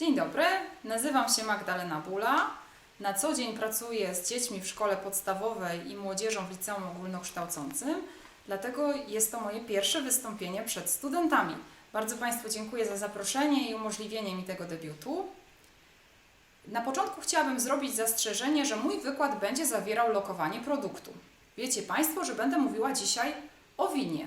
Dzień dobry, nazywam się Magdalena Bula. Na co dzień pracuję z dziećmi w szkole podstawowej i młodzieżą w liceum ogólnokształcącym, dlatego jest to moje pierwsze wystąpienie przed studentami. Bardzo Państwu dziękuję za zaproszenie i umożliwienie mi tego debiutu. Na początku chciałabym zrobić zastrzeżenie, że mój wykład będzie zawierał lokowanie produktu. Wiecie Państwo, że będę mówiła dzisiaj o winie.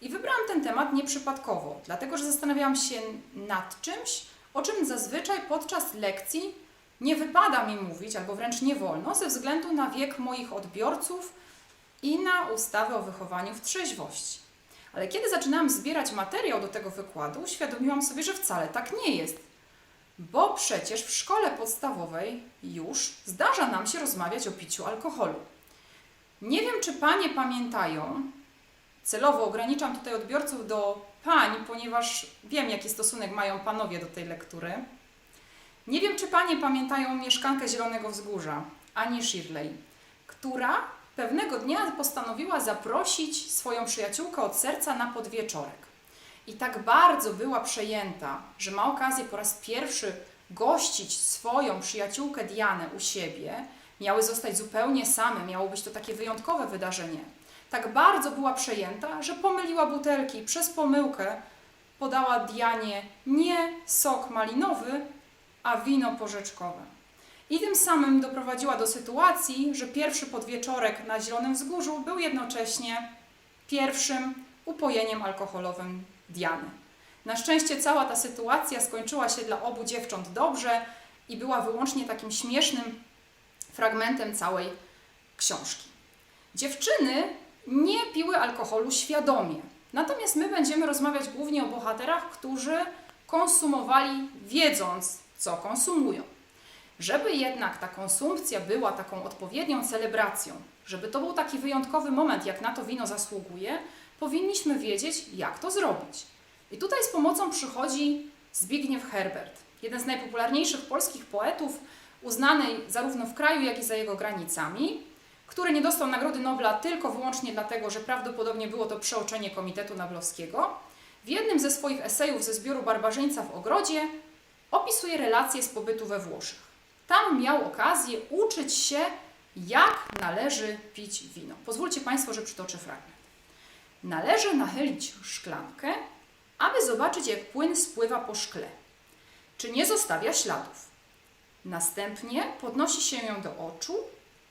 I wybrałam ten temat nieprzypadkowo, dlatego że zastanawiałam się nad czymś, o czym zazwyczaj podczas lekcji nie wypada mi mówić, albo wręcz nie wolno, ze względu na wiek moich odbiorców i na ustawę o wychowaniu w trzeźwości. Ale kiedy zaczynałam zbierać materiał do tego wykładu, uświadomiłam sobie, że wcale tak nie jest. Bo przecież w szkole podstawowej już zdarza nam się rozmawiać o piciu alkoholu. Nie wiem, czy panie pamiętają, celowo ograniczam tutaj odbiorców do pań, ponieważ wiem, jaki stosunek mają panowie do tej lektury. Nie wiem, czy panie pamiętają mieszkankę Zielonego Wzgórza, Ani Shirley, która pewnego dnia postanowiła zaprosić swoją przyjaciółkę od serca na podwieczorek. I tak bardzo była przejęta, że ma okazję po raz pierwszy gościć swoją przyjaciółkę Dianę u siebie. Miały zostać zupełnie same, miało być to takie wyjątkowe wydarzenie. Tak bardzo była przejęta, że pomyliła butelki przez pomyłkę podała Dianie nie sok malinowy, a wino porzeczkowe. I tym samym doprowadziła do sytuacji, że pierwszy podwieczorek na Zielonym Wzgórzu był jednocześnie pierwszym upojeniem alkoholowym Diany. Na szczęście cała ta sytuacja skończyła się dla obu dziewcząt dobrze i była wyłącznie takim śmiesznym fragmentem całej książki. Dziewczyny nie piły alkoholu świadomie. Natomiast my będziemy rozmawiać głównie o bohaterach, którzy konsumowali wiedząc, co konsumują. Żeby jednak ta konsumpcja była taką odpowiednią celebracją, żeby to był taki wyjątkowy moment, jak na to wino zasługuje, powinniśmy wiedzieć, jak to zrobić. I tutaj z pomocą przychodzi Zbigniew Herbert, jeden z najpopularniejszych polskich poetów, uznany zarówno w kraju, jak i za jego granicami, który nie dostał Nagrody Nobla tylko wyłącznie dlatego, że prawdopodobnie było to przeoczenie Komitetu Noblowskiego. W jednym ze swoich esejów ze zbioru Barbarzyńca w ogrodzie opisuje relacje z pobytu we Włoszech. Tam miał okazję uczyć się, jak należy pić wino. Pozwólcie Państwo, że przytoczę fragment. Należy nachylić szklankę, aby zobaczyć, jak płyn spływa po szkle. Czy nie zostawia śladów. Następnie podnosi się ją do oczu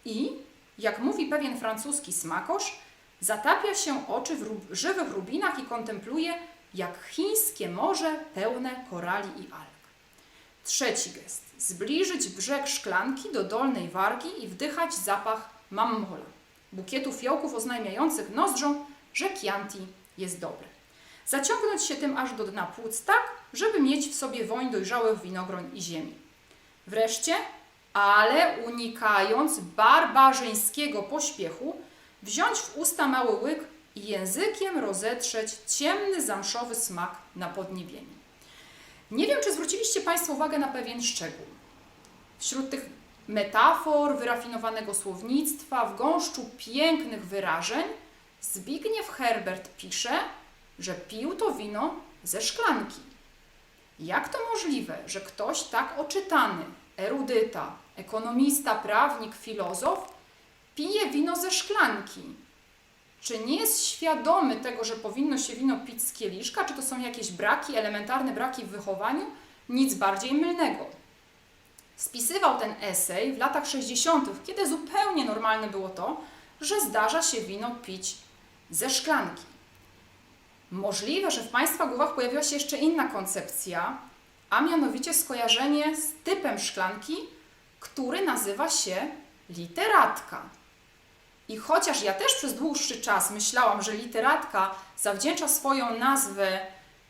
i, jak mówi pewien francuski smakosz, zatapia się oczy w żywych rubinach i kontempluje, jak chińskie morze pełne korali i alg. Trzeci gest. Zbliżyć brzeg szklanki do dolnej wargi i wdychać zapach mammola, bukietu fiołków oznajmiających nozdrzą, że Chianti jest dobry. Zaciągnąć się tym aż do dna płuc tak, żeby mieć w sobie woń dojrzałych winogroń i ziemi. Wreszcie, ale unikając barbarzyńskiego pośpiechu, wziąć w usta mały łyk i językiem rozetrzeć ciemny zamszowy smak na podniebieniu. Nie wiem, czy zwróciliście Państwo uwagę na pewien szczegół. Wśród tych metafor, wyrafinowanego słownictwa, w gąszczu pięknych wyrażeń, Zbigniew Herbert pisze, że pił to wino ze szklanki. Jak to możliwe, że ktoś tak oczytany, erudyta, ekonomista, prawnik, filozof, pije wino ze szklanki? Czy nie jest świadomy tego, że powinno się wino pić z kieliszka? Czy to są jakieś braki, elementarne braki w wychowaniu? Nic bardziej mylnego. Spisywał ten esej w latach 60., kiedy zupełnie normalne było to, że zdarza się wino pić ze szklanki. Możliwe, że w Państwa głowach pojawiła się jeszcze inna koncepcja, a mianowicie skojarzenie z typem szklanki, który nazywa się literatka. I chociaż ja też przez dłuższy czas myślałam, że literatka zawdzięcza swoją nazwę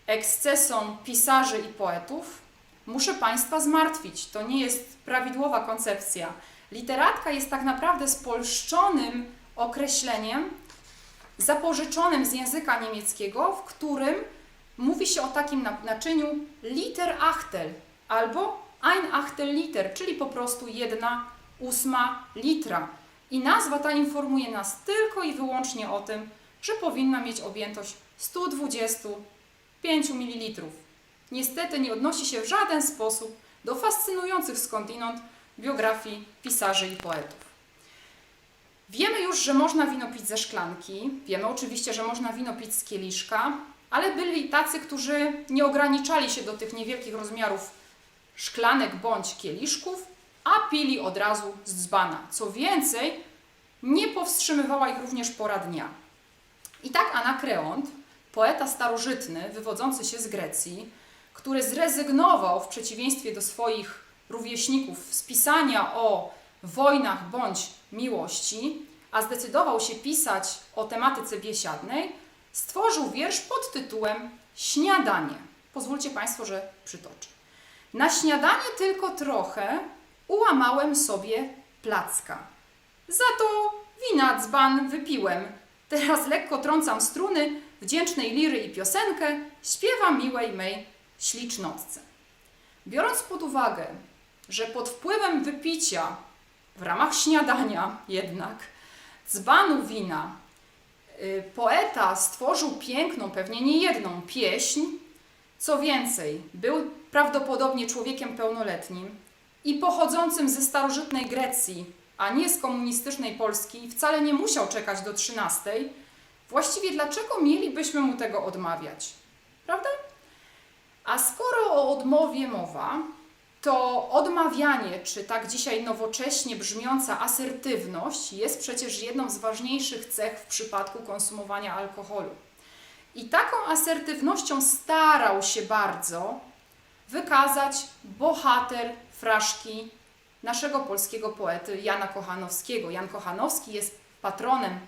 ekscesom pisarzy i poetów, muszę Państwa zmartwić. To nie jest prawidłowa koncepcja. Literatka jest tak naprawdę spolszczonym określeniem zapożyczonym z języka niemieckiego, w którym mówi się o takim na- naczyniu Literachtel albo ein Achtel Liter, czyli po prostu jedna ósma litra. I nazwa ta informuje nas tylko i wyłącznie o tym, że powinna mieć objętość 125 ml. niestety nie odnosi się w żaden sposób do fascynujących skądinąd biografii pisarzy i poetów. Wiemy już, że można wino pić ze szklanki, wiemy oczywiście, że można wino pić z kieliszka, ale byli tacy, którzy nie ograniczali się do tych niewielkich rozmiarów szklanek bądź kieliszków, a pili od razu z dzbana. Co więcej, nie powstrzymywała ich również pora dnia. I tak Anakreont, poeta starożytny wywodzący się z Grecji, który zrezygnował w przeciwieństwie do swoich rówieśników z pisania o wojnach bądź miłości, a zdecydował się pisać o tematyce biesiadnej, stworzył wiersz pod tytułem Śniadanie. Pozwólcie Państwo, że przytoczę. Na śniadanie tylko trochę ułamałem sobie placka. Za to wina dzban wypiłem. Teraz lekko trącam struny wdzięcznej liry i piosenkę, śpiewam miłej mej ślicznotce. Biorąc pod uwagę, że pod wpływem wypicia w ramach śniadania jednak dzbanu wina y, poeta stworzył piękną, pewnie nie jedną pieśń, co więcej, był prawdopodobnie człowiekiem pełnoletnim i pochodzącym ze starożytnej Grecji, a nie z komunistycznej Polski, wcale nie musiał czekać do trzynastej. Właściwie dlaczego mielibyśmy mu tego odmawiać? Prawda? A skoro o odmowie mowa, to odmawianie, czy tak dzisiaj nowocześnie brzmiąca asertywność, jest przecież jedną z ważniejszych cech w przypadku konsumowania alkoholu. I taką asertywnością starał się bardzo wykazać bohater fraszki naszego polskiego poety Jana Kochanowskiego. Jan Kochanowski jest patronem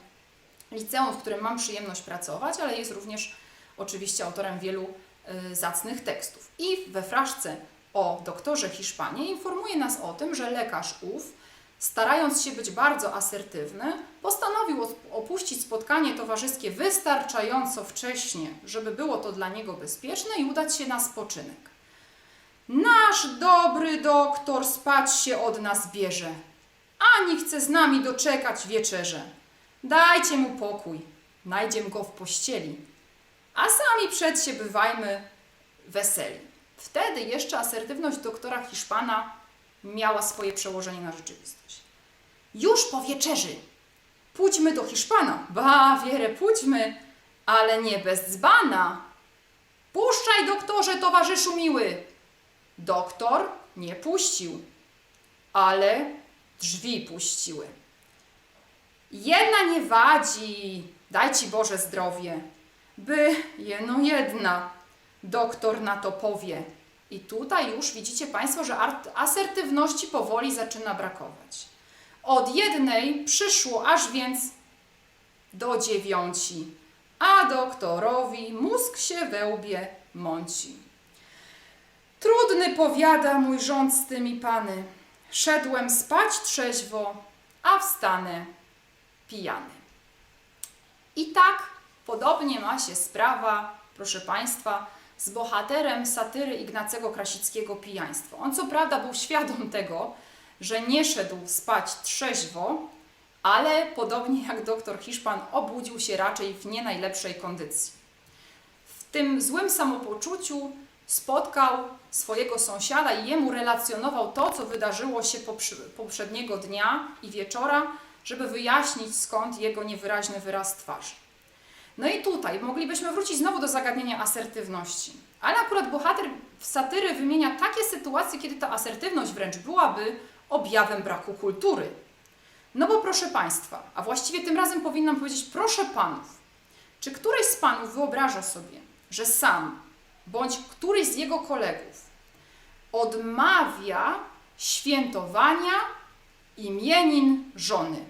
liceum, w którym mam przyjemność pracować, ale jest również oczywiście autorem wielu y, zacnych tekstów. I we fraszce o doktorze Hiszpanie informuje nas o tym, że lekarz ów, starając się być bardzo asertywny, postanowił op- opuścić spotkanie towarzyskie wystarczająco wcześnie, żeby było to dla niego bezpieczne i udać się na spoczynek. Nasz dobry doktor spać się od nas bierze, ani chce z nami doczekać wieczerze. Dajcie mu pokój, najdziem go w pościeli, a sami przed się bywajmy weseli. Wtedy jeszcze asertywność doktora Hiszpana miała swoje przełożenie na rzeczywistość. Już po wieczerzy pójdźmy do Hiszpana. Ba, wierę, pójdźmy, ale nie bez dzbana. Puszczaj, doktorze, towarzyszu miły. Doktor nie puścił, ale drzwi puściły. Jedna nie wadzi, daj ci Boże zdrowie, by jeno jedna, doktor na to powie. I tutaj już widzicie Państwo, że asertywności powoli zaczyna brakować. Od jednej przyszło aż więc do dziewiąci, a doktorowi mózg się we łbie mąci. Trudny powiada mój rząd z tymi pany. Szedłem spać trzeźwo, a wstanę pijany. I tak podobnie ma się sprawa, proszę Państwa, z bohaterem satyry Ignacego Krasickiego Pijaństwo. On co prawda był świadom tego, że nie szedł spać trzeźwo, ale podobnie jak doktor Hiszpan obudził się raczej w nie najlepszej kondycji. W tym złym samopoczuciu spotkał swojego sąsiada i jemu relacjonował to, co wydarzyło się poprze- poprzedniego dnia i wieczora, żeby wyjaśnić skąd jego niewyraźny wyraz twarzy. No i tutaj moglibyśmy wrócić znowu do zagadnienia asertywności. Ale akurat bohater w satyry wymienia takie sytuacje, kiedy ta asertywność wręcz byłaby objawem braku kultury. No bo proszę Państwa, a właściwie tym razem powinnam powiedzieć proszę Panów, czy któryś z Panów wyobraża sobie, że sam bądź któryś z jego kolegów odmawia świętowania imienin żony?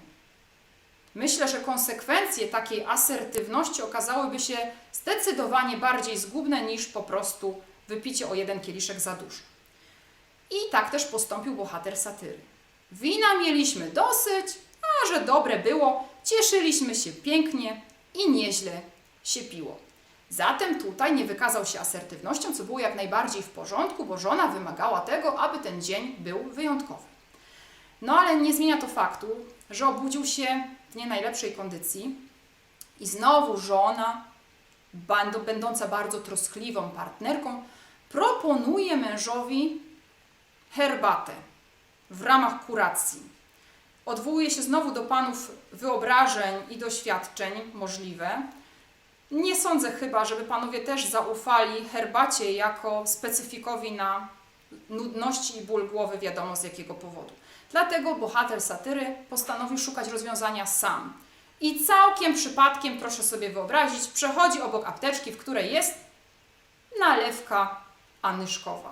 Myślę, że konsekwencje takiej asertywności okazałyby się zdecydowanie bardziej zgubne niż po prostu wypicie o jeden kieliszek za dużo. I tak też postąpił bohater satyry. Wina mieliśmy dosyć, a że dobre było, cieszyliśmy się pięknie i nieźle się piło. Zatem tutaj nie wykazał się asertywnością, co było jak najbardziej w porządku, bo żona wymagała tego, aby ten dzień był wyjątkowy. No ale nie zmienia to faktu, że obudził się w nie najlepszej kondycji i znowu żona, będą- będąca bardzo troskliwą partnerką, proponuje mężowi herbatę w ramach kuracji. Odwołuje się znowu do panów wyobrażeń i doświadczeń możliwe. Nie sądzę chyba, żeby panowie też zaufali herbacie jako specyfikowi na nudności i ból głowy, wiadomo z jakiego powodu. Dlatego bohater satyry postanowił szukać rozwiązania sam. I całkiem przypadkiem, proszę sobie wyobrazić, przechodzi obok apteczki, w której jest nalewka anyszkowa.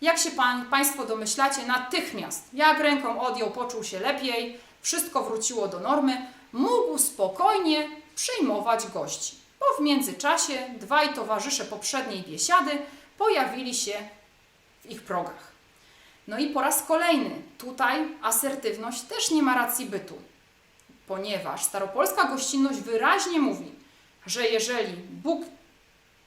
Jak się pan, Państwo domyślacie, natychmiast, jak ręką odjął, poczuł się lepiej, wszystko wróciło do normy, mógł spokojnie przyjmować gości. Bo w międzyczasie dwaj towarzysze poprzedniej biesiady pojawili się w ich progach. No i po raz kolejny, tutaj asertywność też nie ma racji bytu, ponieważ staropolska gościnność wyraźnie mówi, że jeżeli Bóg,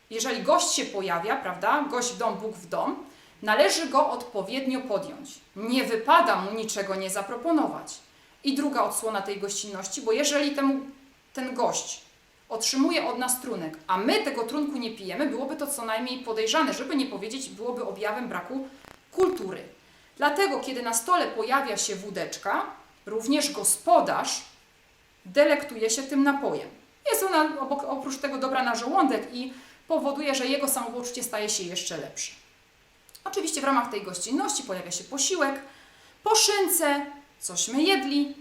jeżeli gość się pojawia, prawda, gość w dom, Bóg w dom, należy go odpowiednio podjąć. Nie wypada mu niczego nie zaproponować. I druga odsłona tej gościnności, bo jeżeli temu, ten gość otrzymuje od nas trunek, a my tego trunku nie pijemy, byłoby to co najmniej podejrzane, żeby nie powiedzieć, byłoby objawem braku kultury. Dlatego, kiedy na stole pojawia się wódeczka, również gospodarz delektuje się tym napojem. Jest ona obok, oprócz tego dobra na żołądek i powoduje, że jego samopoczucie staje się jeszcze lepsze. Oczywiście w ramach tej gościnności pojawia się posiłek, po szynce, cośmy jedli,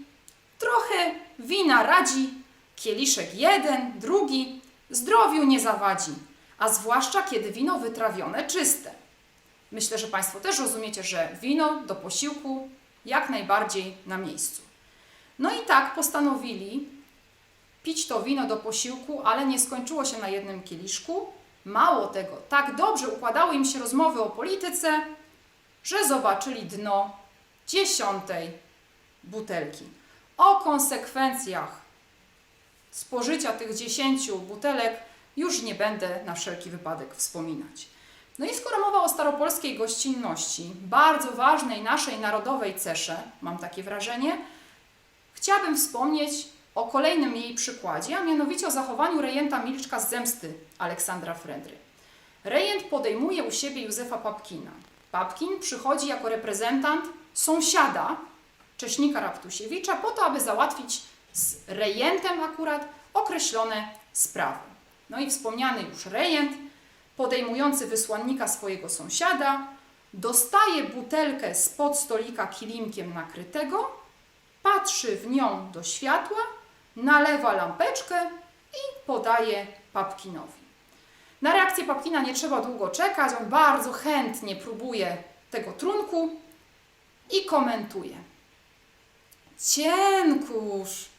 trochę wina radzi, kieliszek jeden, drugi, zdrowiu nie zawadzi, a zwłaszcza kiedy wino wytrawione czyste. Myślę, że Państwo też rozumiecie, że wino do posiłku jak najbardziej na miejscu. No i tak postanowili pić to wino do posiłku, ale nie skończyło się na jednym kieliszku. Mało tego, tak dobrze układały im się rozmowy o polityce, że zobaczyli dno dziesiątej butelki. O konsekwencjach spożycia tych dziesięciu butelek już nie będę na wszelki wypadek wspominać. No i skoro mowa o staropolskiej gościnności, bardzo ważnej naszej narodowej cesze, mam takie wrażenie, chciałabym wspomnieć o kolejnym jej przykładzie, a mianowicie o zachowaniu rejenta Milczka z zemsty Aleksandra Fredry. Rejent podejmuje u siebie Józefa Papkina. Papkin przychodzi jako reprezentant sąsiada Cześnika Raptusiewicza po to, aby załatwić z rejentem akurat określone sprawy. No i wspomniany już rejent, podejmujący wysłannika swojego sąsiada, dostaje butelkę spod stolika kilimkiem nakrytego, patrzy w nią do światła, nalewa lampeczkę i podaje Papkinowi. Na reakcję Papkina nie trzeba długo czekać, on bardzo chętnie próbuje tego trunku i komentuje. Cienkusz,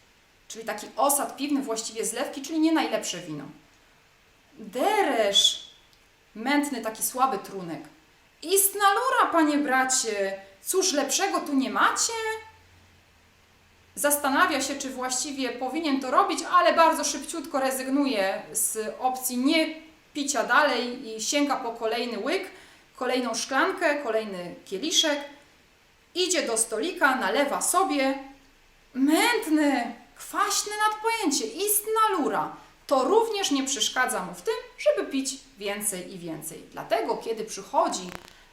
czyli taki osad piwny, właściwie zlewki, czyli nie najlepsze wino. Deresz, mętny, taki słaby trunek. Istna lura, panie bracie, cóż lepszego tu nie macie? Zastanawia się, czy właściwie powinien to robić, ale bardzo szybciutko rezygnuje z opcji nie picia dalej i sięga po kolejny łyk, kolejną szklankę, kolejny kieliszek. Idzie do stolika, nalewa sobie. Mętny, kwaśny nadpojęcie, istna lura. To również nie przeszkadza mu w tym, żeby pić więcej i więcej. Dlatego, kiedy przychodzi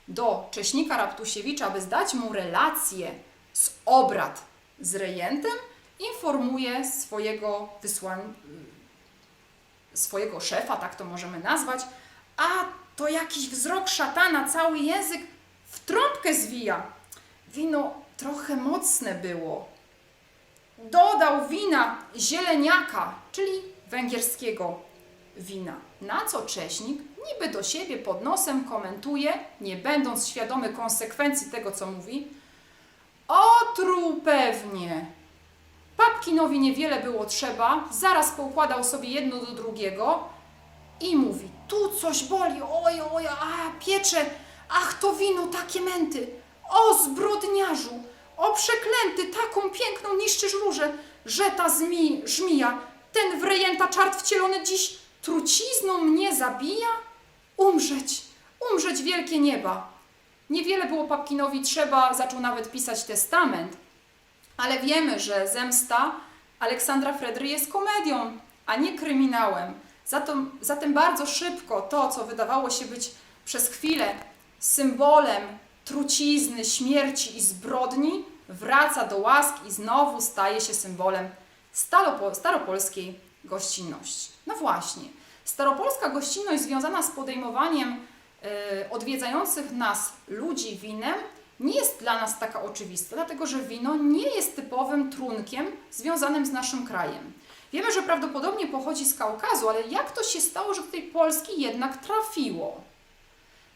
do Cześnika Raptusiewicza, aby zdać mu relację z obrad z rejentem, informuje swojego wysłań... swojego szefa, tak to możemy nazwać, a to jakiś wzrok szatana, cały język w trąbkę zwija. Wino trochę mocne było. Dodał wina zieleniaka, czyli węgierskiego wina. Na co Cześnik niby do siebie pod nosem komentuje, nie będąc świadomy konsekwencji tego, co mówi. Otruł pewnie. Papkinowi niewiele było trzeba, zaraz poukładał sobie jedno do drugiego i mówi, tu coś boli, oj, oj, a piecze, ach to wino takie męty, o zbrodniarzu, o przeklęty, taką piękną niszczysz różę, że ta zmi, żmija, ten w rejenta czart wcielony dziś trucizną mnie zabija? Umrzeć, umrzeć wielkie nieba. Niewiele było Papkinowi trzeba, zaczął nawet pisać testament, ale wiemy, że zemsta Aleksandra Fredry jest komedią, a nie kryminałem. Zatem, zatem bardzo szybko to, co wydawało się być przez chwilę symbolem trucizny, śmierci i zbrodni, wraca do łask i znowu staje się symbolem staropolskiej gościnności. No właśnie, staropolska gościnność związana z podejmowaniem e, odwiedzających nas ludzi winem nie jest dla nas taka oczywista, dlatego że wino nie jest typowym trunkiem związanym z naszym krajem. Wiemy, że prawdopodobnie pochodzi z Kaukazu, ale jak to się stało, że do tej Polski jednak trafiło?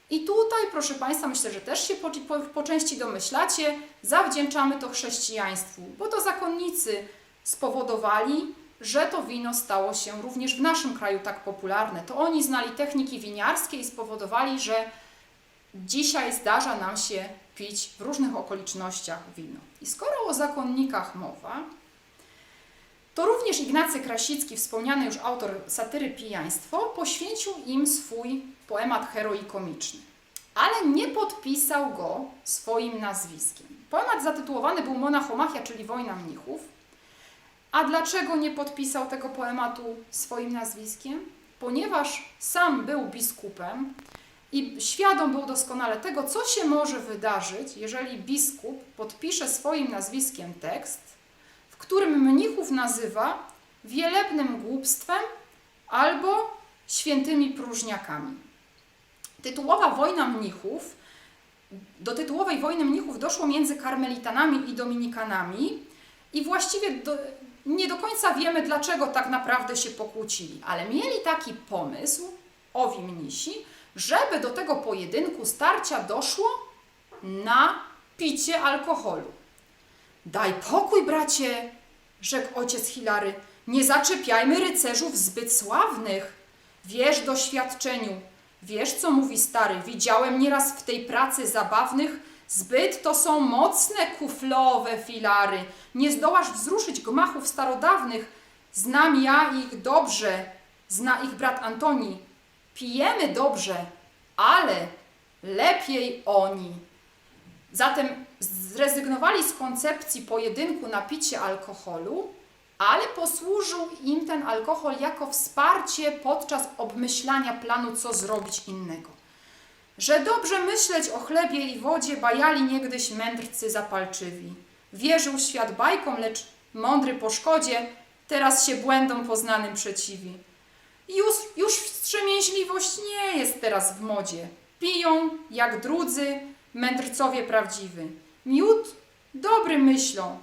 I tutaj, proszę Państwa, myślę, że też się po, po, po części domyślacie, zawdzięczamy to chrześcijaństwu, bo to zakonnicy spowodowali, że to wino stało się również w naszym kraju tak popularne. To oni znali techniki winiarskie i spowodowali, że dzisiaj zdarza nam się pić w różnych okolicznościach wino. I skoro o zakonnikach mowa, to również Ignacy Krasicki, wspomniany już autor satyry Pijaństwo, poświęcił im swój poemat heroikomiczny, ale nie podpisał go swoim nazwiskiem. Poemat zatytułowany był Monachomachia, czyli Wojna Mnichów. A dlaczego nie podpisał tego poematu swoim nazwiskiem? Ponieważ sam był biskupem i świadom był doskonale tego, co się może wydarzyć, jeżeli biskup podpisze swoim nazwiskiem tekst, którym mnichów nazywa wielebnym głupstwem albo świętymi próżniakami. Tytułowa wojna mnichów, do tytułowej wojny mnichów doszło między karmelitanami i dominikanami i właściwie do, nie do końca wiemy, dlaczego tak naprawdę się pokłócili, ale mieli taki pomysł, owi mnisi, żeby do tego pojedynku starcia doszło na picie alkoholu. Daj pokój, bracie, rzekł ojciec Hilary. Nie zaczepiajmy rycerzów zbyt sławnych. Wiesz doświadczeniu, wiesz co mówi stary, widziałem nieraz w tej pracy zabawnych, zbyt to są mocne kuflowe filary. Nie zdołasz wzruszyć gmachów starodawnych. Znam ja ich dobrze, zna ich brat Antoni. Pijemy dobrze, ale lepiej oni. Zatem zrezygnowali z koncepcji pojedynku na picie alkoholu, ale posłużył im ten alkohol jako wsparcie podczas obmyślania planu, co zrobić innego. Że dobrze myśleć o chlebie i wodzie bajali niegdyś mędrcy zapalczywi. Wierzył świat bajkom, lecz mądry po szkodzie, teraz się błędom poznanym przeciwi. Już, już wstrzemięźliwość nie jest teraz w modzie. Piją, jak drudzy, mędrcowie prawdziwy. Miód dobry myślą,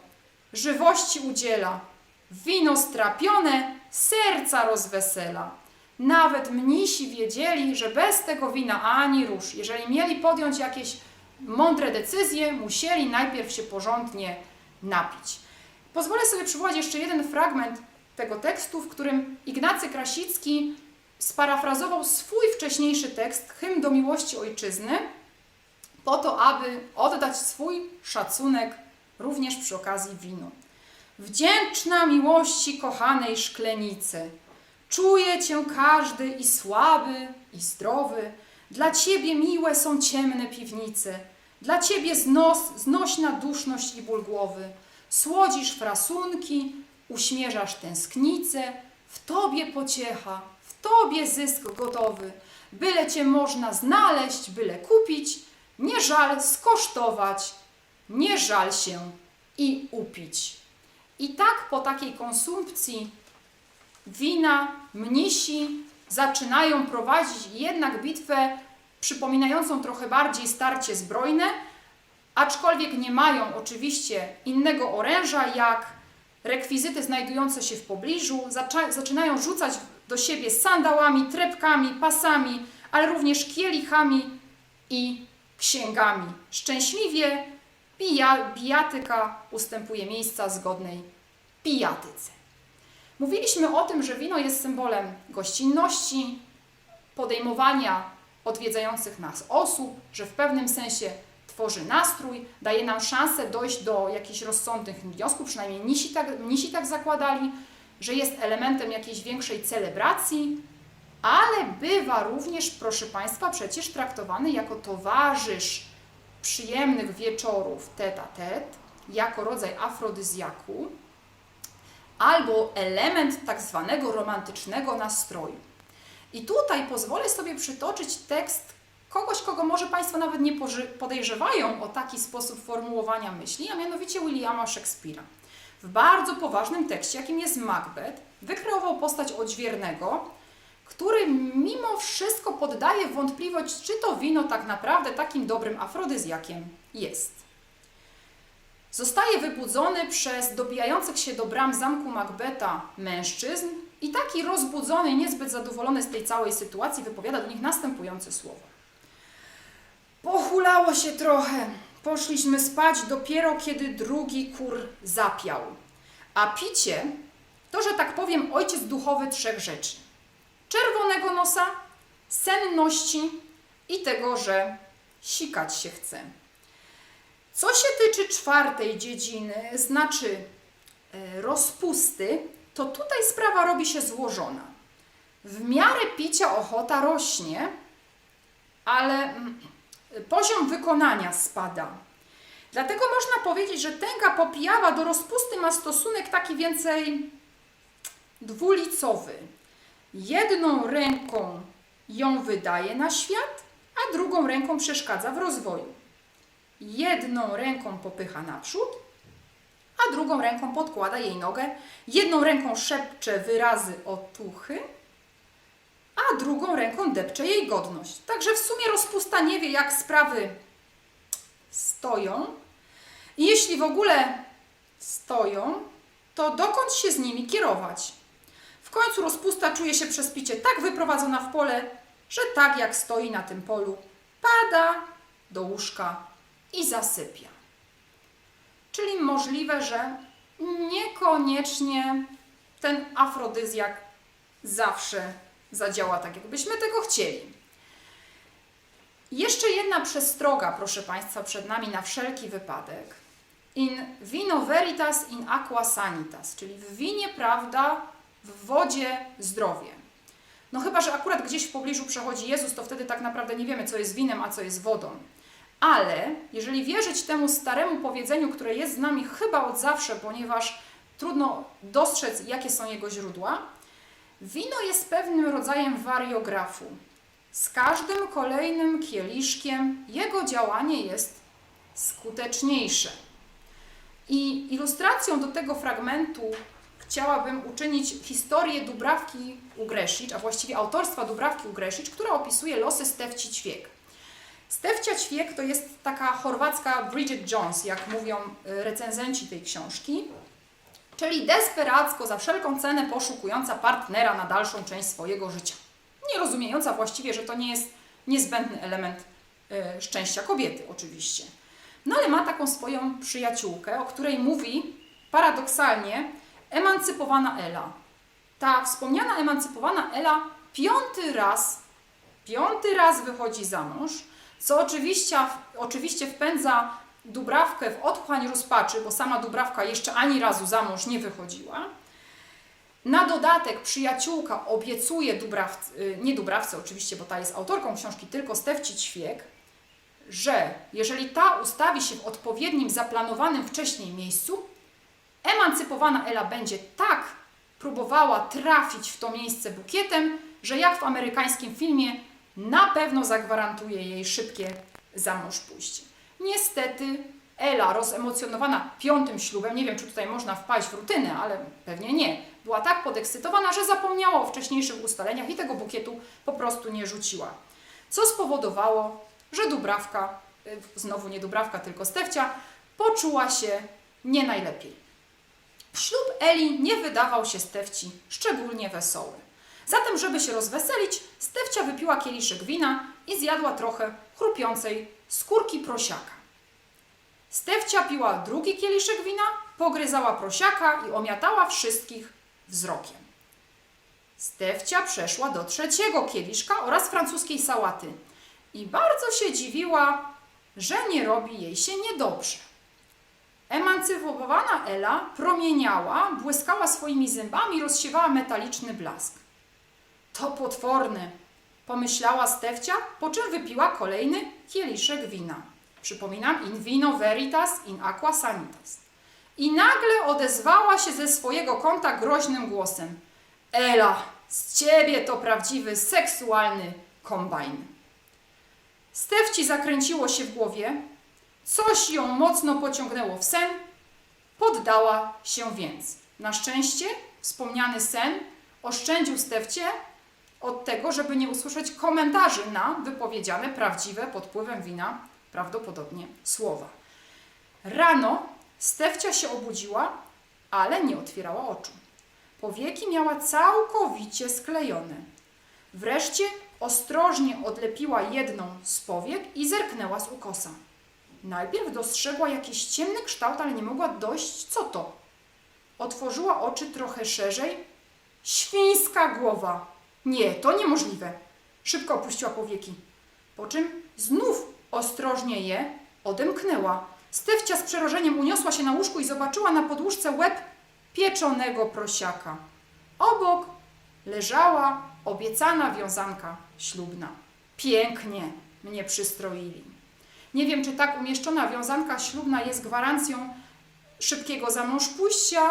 żywości udziela. Wino strapione serca rozwesela. Nawet mnisi wiedzieli, że bez tego wina ani rusz. Jeżeli mieli podjąć jakieś mądre decyzje, musieli najpierw się porządnie napić. Pozwolę sobie przywołać jeszcze jeden fragment tego tekstu, w którym Ignacy Krasicki sparafrazował swój wcześniejszy tekst, hymn do miłości ojczyzny, po to, aby oddać swój szacunek również przy okazji winu. Wdzięczna miłości kochanej szklenicy, czuje cię każdy i słaby, i zdrowy. Dla ciebie miłe są ciemne piwnice, dla ciebie znos, znośna duszność i ból głowy. Słodzisz frasunki, uśmierzasz tęsknicę, w tobie pociecha, w tobie zysk gotowy. Byle cię można znaleźć, byle kupić, nie żal skosztować, nie żal się i upić. I tak po takiej konsumpcji wina mnisi zaczynają prowadzić jednak bitwę przypominającą trochę bardziej starcie zbrojne, aczkolwiek nie mają oczywiście innego oręża jak rekwizyty znajdujące się w pobliżu, zaczynają rzucać do siebie sandałami, trepkami, pasami, ale również kielichami i księgami. Szczęśliwie pija, bijatyka ustępuje miejsca zgodnej pijatyce. Mówiliśmy o tym, że wino jest symbolem gościnności, podejmowania odwiedzających nas osób, że w pewnym sensie tworzy nastrój, daje nam szansę dojść do jakichś rozsądnych wniosków, przynajmniej mnisi tak, mnisi tak zakładali, że jest elementem jakiejś większej celebracji, ale bywa również, proszę Państwa, przecież traktowany jako towarzysz przyjemnych wieczorów tete, jako rodzaj afrodyzjaku, albo element tak zwanego romantycznego nastroju. I tutaj pozwolę sobie przytoczyć tekst kogoś, kogo może Państwo nawet nie podejrzewają o taki sposób formułowania myśli, a mianowicie Williama Szekspira. W bardzo poważnym tekście, jakim jest Macbeth, wykreował postać odźwiernego, który mimo wszystko poddaje wątpliwość, czy to wino tak naprawdę takim dobrym afrodyzjakiem jest. Zostaje wybudzony przez dobijających się do bram zamku Macbeta mężczyzn i taki rozbudzony, niezbyt zadowolony z tej całej sytuacji wypowiada do nich następujące słowa. Pochulało się trochę. Poszliśmy spać dopiero kiedy drugi kur zapiał. A picie to, że tak powiem, ojciec duchowy trzech rzeczy. Czerwonego nosa, senności i tego, że sikać się chce. Co się tyczy czwartej dziedziny, znaczy e, rozpusty, to tutaj sprawa robi się złożona. W miarę picia ochota rośnie, ale mm, poziom wykonania spada. Dlatego można powiedzieć, że tęga popijawa do rozpusty ma stosunek taki więcej dwulicowy. Jedną ręką ją wydaje na świat, a drugą ręką przeszkadza w rozwoju. Jedną ręką popycha naprzód, a drugą ręką podkłada jej nogę. Jedną ręką szepcze wyrazy otuchy, a drugą ręką depcze jej godność. Także w sumie rozpusta nie wie, jak sprawy stoją. I jeśli w ogóle stoją, to dokąd się z nimi kierować? Końcu rozpusta czuje się przez picie tak wyprowadzona w pole, że tak jak stoi na tym polu, pada do łóżka i zasypia. Czyli możliwe, że niekoniecznie ten afrodyzjak zawsze zadziała tak, jakbyśmy tego chcieli. Jeszcze jedna przestroga, proszę Państwa, przed nami na wszelki wypadek. In vino veritas in aqua sanitas, czyli w winie prawda, w wodzie zdrowie. No chyba, że akurat gdzieś w pobliżu przechodzi Jezus, to wtedy tak naprawdę nie wiemy, co jest winem, a co jest wodą. Ale jeżeli wierzyć temu staremu powiedzeniu, które jest z nami chyba od zawsze, ponieważ trudno dostrzec, jakie są jego źródła, wino jest pewnym rodzajem wariografu. Z każdym kolejnym kieliszkiem jego działanie jest skuteczniejsze. I ilustracją do tego fragmentu chciałabym uczynić historię Dubrawki Ugresicz, a właściwie autorstwa Dubrawki Ugresicz, która opisuje losy Stefci Ćwiek. Stefcia Ćwiek to jest taka chorwacka Bridget Jones, jak mówią y, recenzenci tej książki, czyli desperacko, za wszelką cenę poszukująca partnera na dalszą część swojego życia. Nie rozumiejąca właściwie, że to nie jest niezbędny element y, szczęścia kobiety, oczywiście. No ale ma taką swoją przyjaciółkę, o której mówi paradoksalnie emancypowana Ela. Ta wspomniana emancypowana Ela piąty raz, piąty raz wychodzi za mąż, co oczywiście, oczywiście wpędza Dubrawkę w otchłań rozpaczy, bo sama Dubrawka jeszcze ani razu za mąż nie wychodziła. Na dodatek przyjaciółka obiecuje Dubrawcy, y, nie Dubrawce oczywiście, bo ta jest autorką książki, tylko Stefci Ćwiek, że jeżeli ta ustawi się w odpowiednim, zaplanowanym wcześniej miejscu, emancypowana Ela będzie tak próbowała trafić w to miejsce bukietem, że jak w amerykańskim filmie na pewno zagwarantuje jej szybkie zamąż pójście. Niestety Ela, rozemocjonowana piątym ślubem, nie wiem czy tutaj można wpaść w rutynę, ale pewnie nie, była tak podekscytowana, że zapomniała o wcześniejszych ustaleniach i tego bukietu po prostu nie rzuciła. Co spowodowało, że Dubrawka, y, znowu nie Dubrawka, tylko Stefcia, poczuła się nie najlepiej. Ślub Eli nie wydawał się Stefci szczególnie wesoły. Zatem, żeby się rozweselić, Stefcia wypiła kieliszek wina i zjadła trochę chrupiącej skórki prosiaka. Stefcia piła drugi kieliszek wina, pogryzała prosiaka i omiatała wszystkich wzrokiem. Stefcia przeszła do trzeciego kieliszka oraz francuskiej sałaty i bardzo się dziwiła, że nie robi jej się niedobrze. Emancypowana Ela promieniała, błyskała swoimi zębami, rozsiewała metaliczny blask. To potworne, pomyślała Stefcia, po czym wypiła kolejny kieliszek wina. Przypominam, in vino veritas, in aqua sanitas. I nagle odezwała się ze swojego kąta groźnym głosem. Ela, z ciebie to prawdziwy seksualny kombajn. Stefci zakręciło się w głowie, coś ją mocno pociągnęło w sen, poddała się więc. Na szczęście wspomniany sen oszczędził Stefcie od tego, żeby nie usłyszeć komentarzy na wypowiedziane prawdziwe pod wpływem wina, prawdopodobnie słowa. Rano Stefcia się obudziła, ale nie otwierała oczu. Powieki miała całkowicie sklejone. Wreszcie ostrożnie odlepiła jedną z powiek i zerknęła z ukosa. Najpierw dostrzegła jakiś ciemny kształt, ale nie mogła dojść, co to. Otworzyła oczy trochę szerzej. Świńska głowa. Nie, to niemożliwe. Szybko opuściła powieki. Po czym znów ostrożnie je odemknęła. Stefcia z przerażeniem uniosła się na łóżku i zobaczyła na podłóżce łeb pieczonego prosiaka. Obok leżała obiecana wiązanka ślubna. Pięknie mnie przystroili. Nie wiem, czy tak umieszczona wiązanka ślubna jest gwarancją szybkiego za mąż pójścia,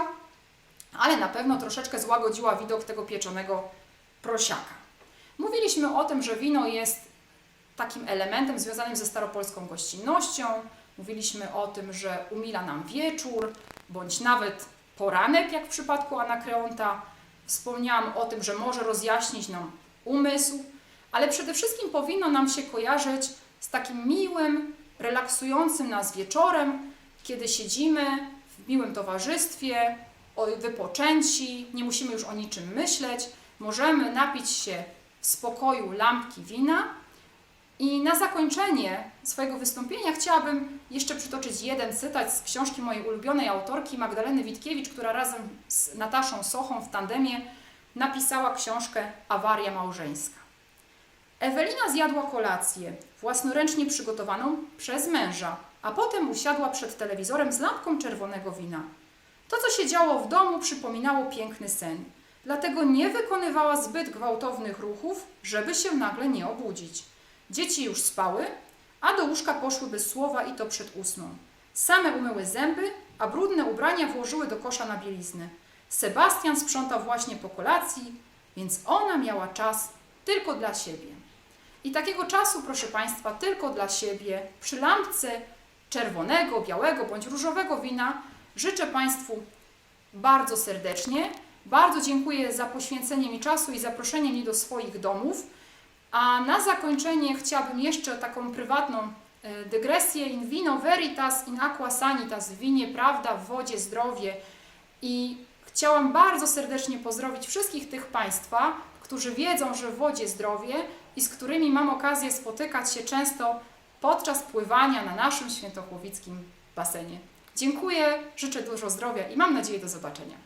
ale na pewno troszeczkę złagodziła widok tego pieczonego prosiaka. Mówiliśmy o tym, że wino jest takim elementem związanym ze staropolską gościnnością. Mówiliśmy o tym, że umila nam wieczór, bądź nawet poranek, jak w przypadku Anakreonta. Wspomniałam o tym, że może rozjaśnić nam umysł, ale przede wszystkim powinno nam się kojarzyć z takim miłym, relaksującym nas wieczorem, kiedy siedzimy w miłym towarzystwie, wypoczęci, nie musimy już o niczym myśleć, możemy napić się w spokoju lampki wina. I na zakończenie swojego wystąpienia chciałabym jeszcze przytoczyć jeden cytat z książki mojej ulubionej autorki Magdaleny Witkiewicz, która razem z Nataszą Sochą w tandemie napisała książkę Awaria małżeńska. Ewelina zjadła kolację, własnoręcznie przygotowaną przez męża, a potem usiadła przed telewizorem z lampką czerwonego wina. To, co się działo w domu, przypominało piękny sen, dlatego nie wykonywała zbyt gwałtownych ruchów, żeby się nagle nie obudzić. Dzieci już spały, a do łóżka poszły bez słowa i to przed ósmą. Same umyły zęby, a brudne ubrania włożyły do kosza na bieliznę. Sebastian sprzątał właśnie po kolacji, więc ona miała czas tylko dla siebie. I takiego czasu, proszę Państwa, tylko dla siebie, przy lampce czerwonego, białego bądź różowego wina, życzę Państwu bardzo serdecznie. Bardzo dziękuję za poświęcenie mi czasu i zaproszenie mnie do swoich domów. A na zakończenie chciałabym jeszcze taką prywatną e, dygresję. In vino veritas, in aqua sanitas. W winie prawda, w wodzie zdrowie. I chciałam bardzo serdecznie pozdrowić wszystkich tych Państwa, którzy wiedzą, że w wodzie zdrowie i z którymi mam okazję spotykać się często podczas pływania na naszym świętochłowickim basenie. Dziękuję, życzę dużo zdrowia i mam nadzieję do zobaczenia.